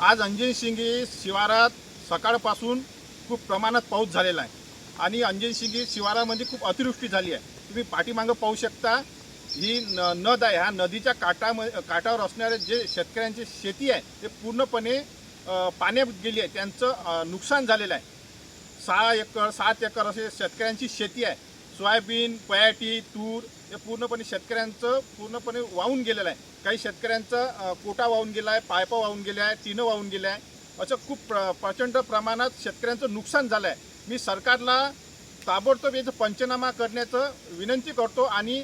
आज अंजन शिंगी शिवारात सकाळपासून खूप प्रमाणात पाऊस झालेला आहे. आणि अंजन शिंगी शिवारामध्ये खूप अतिवृष्टी झाली आहे. तुम्ही पाठीमागं पाहू शकता ही न नद आहे. ह्या नदीच्या काठामध्ये काठावर असणारे जे शेतकऱ्यांची शेती आहे ते पूर्णपणे पाण्यात गेली आहे. त्यांचं नुकसान झालेलं आहे. सहा एकर सात एकर असे शेतकऱ्यांची शेती आहे. सोयाबीन पयाटी तूर हे पूर्णपणे शेतकऱ्यांचं पूर्णपणे वाहून गेलेलं आहे. काही शेतकऱ्यांचं कोटा वाहून गेला आहे पायपा वाहून गेल्या आहे टिनं वाहून गेल्या आहे असं खूप प्र प्रचंड प्रमाणात शेतकऱ्यांचं नुकसान झालं आहे मी सरकारला ताबडतोब याचं पंचनामा करण्याचं विनंती करतो आणि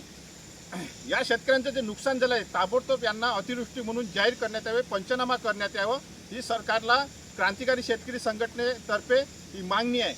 या शेतकऱ्यांचं जे नुकसान झालं आहे ताबडतोब यांना अतिवृष्टी म्हणून जाहीर करण्यात यावे पंचनामा करण्यात यावं. ही सरकारला क्रांतिकारी शेतकरी संघटनेतर्फे ही मागणी आहे.